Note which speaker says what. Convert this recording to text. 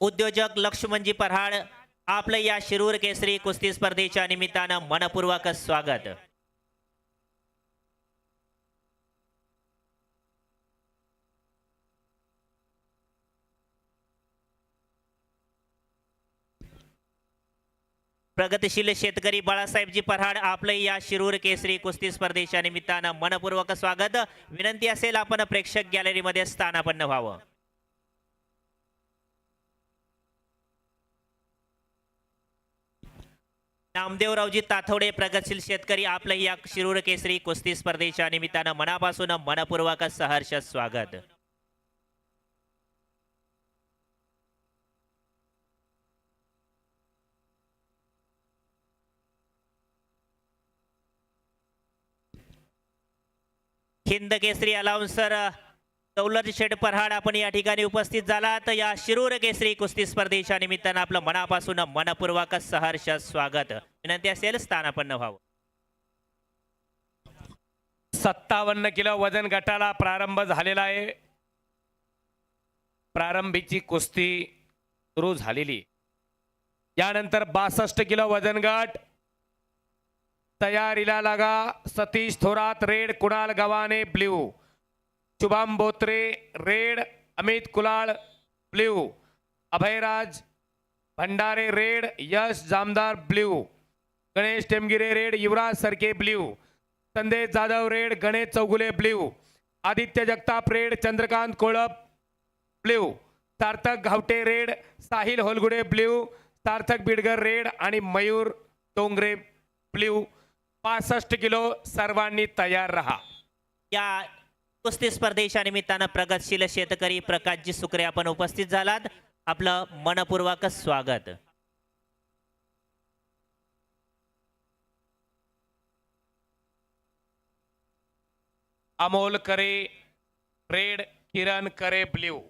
Speaker 1: उद्योजक लक्ष्मणजी पऱ्हाड आपलं या शिरूर केसरी कुस्ती स्पर्धेच्या निमित्तानं मनपूर्वक स्वागत. प्रगतशील शेतकरी बाळासाहेबजी पऱ्हाड आपलं या शिरूर केसरी कुस्ती स्पर्धेच्या निमित्तानं मनपूर्वक स्वागत. विनंती असेल आपण प्रेक्षक गॅलरीमध्ये स्थानापन्न व्हावं. नामदेवरावजी ताथवडे प्रगतशील शेतकरी आपलं या शिरूर केसरी कुस्ती स्पर्धेच्या निमित्तानं मनापासून मनपूर्वक सहर्ष स्वागत. हिंद केसरी अलाउन्सर दौलत शेठ परहाड आपण या ठिकाणी उपस्थित झाला तर या शिरूर केसरी कुस्ती स्पर्धेच्या निमित्तानं आपलं मनापासून मनपूर्वक सहर्ष स्वागत. विनंती असेल स्थानापन्न व्हावं.
Speaker 2: सत्तावन्न किलो वजन गटाला प्रारंभ झालेला आहे. प्रारंभीची कुस्ती सुरू झालेली. यानंतर बासष्ट किलो वजन गट. तयारीला लागा Satish Thorat red Kunal Gawane blue. Shubham Botre red Amit Kulal blue Abhayraj Bhandare red Yash Jamdar blue Ganesh Temgire red Yuvraj Sarke blue Sandesh Jadhav red Ganesh Chougule blue Aditya Jagtap red Chandrakant Kolap blue Sarthak Ghawate red Sahil Holgude blue Sarthak Bidgar red आणि Mayur Dongre blue पासष्ट kilo सर्वांनी तयार रहा
Speaker 1: या कुस्ती स्पर्धेच्या निमित्तानं प्रगतशील शेतकरी प्रकाशजी सुकरे आपण उपस्थित झालात. आपलं मनपूर्वक स्वागत.
Speaker 2: अमोल करे रेड किरण करे ब्ल्यू.